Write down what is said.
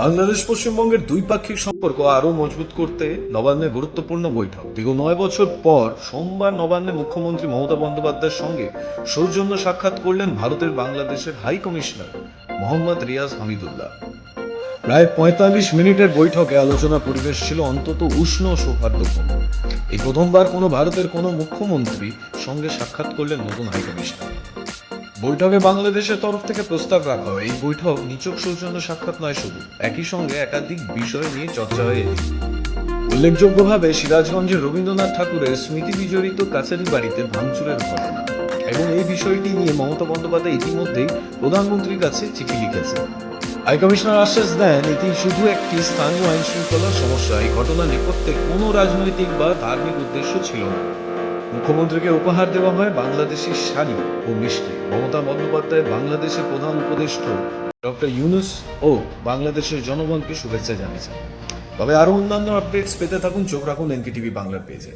বাংলাদেশ পশ্চিমবঙ্গের দ্বিপাক্ষিক সম্পর্ক আরও মজবুত করতে নবান্নে গুরুত্বপূর্ণ বৈঠক। দীর্ঘ নয় বছর পর সোমবার নবান্নে মুখ্যমন্ত্রী মমতা বন্দ্যোপাধ্যায়ের সঙ্গে সৌজন্য সাক্ষাৎ করলেন ভারতের বাংলাদেশের হাই কমিশনার মোহাম্মদ রিয়াজ হামিদুল্লাহ। প্রায় পঁয়তাল্লিশ মিনিটের বৈঠকে আলোচনা পরিবেশ ছিল অন্তত উষ্ণ সৌহার্দ্যপূর্ণ। এই প্রথমবার কোনো ভারতের কোনো মুখ্যমন্ত্রী সঙ্গে সাক্ষাৎ করলেন নতুন হাই কমিশনার। বৈঠকে বাংলাদেশের তরফ থেকে প্রস্তাব রাখা এই বৈঠক নিচক সৌজন্য সাক্ষাৎ নয় শুধু, একই সঙ্গে একাধিক বিষয় নিয়ে চর্চা হয়ে এসেছে। উল্লেখযোগ্যভাবে সিরাজগঞ্জের রবীন্দ্রনাথ ঠাকুরের স্মৃতি বিজড়িত কাছারি বাড়িতে ভাঙচুরের ঘটনা এবং এই বিষয়টি নিয়ে মমতা বন্দ্যোপাধ্যায় ইতিমধ্যেই প্রধানমন্ত্রীর কাছে চিঠি লিখেছে হাই কমিশনার আশ্বাস দেন, এটি শুধু একটি স্থানীয় আইন শৃঙ্খলার সমস্যা। এই ঘটনা নেপথ্যে কোনো রাজনৈতিক বা ধার্মিক উদ্দেশ্য ছিল না। মুখ্যমন্ত্রীকে উপহার দেওয়া হয় বাংলাদেশি শাড়ি ও মিষ্টি। মমতা বন্দ্যোপাধ্যায় বাংলাদেশের প্রধান উপদেষ্টা। ডক্টর ইউনুস ও বাংলাদেশের জনগণকে শুভেচ্ছা জানিয়েছেন। তবে আরও অন্যান্য আপডেটস পেতে থাকুন চোখ রাখুন এনকেটিভি বাংলার পেজে।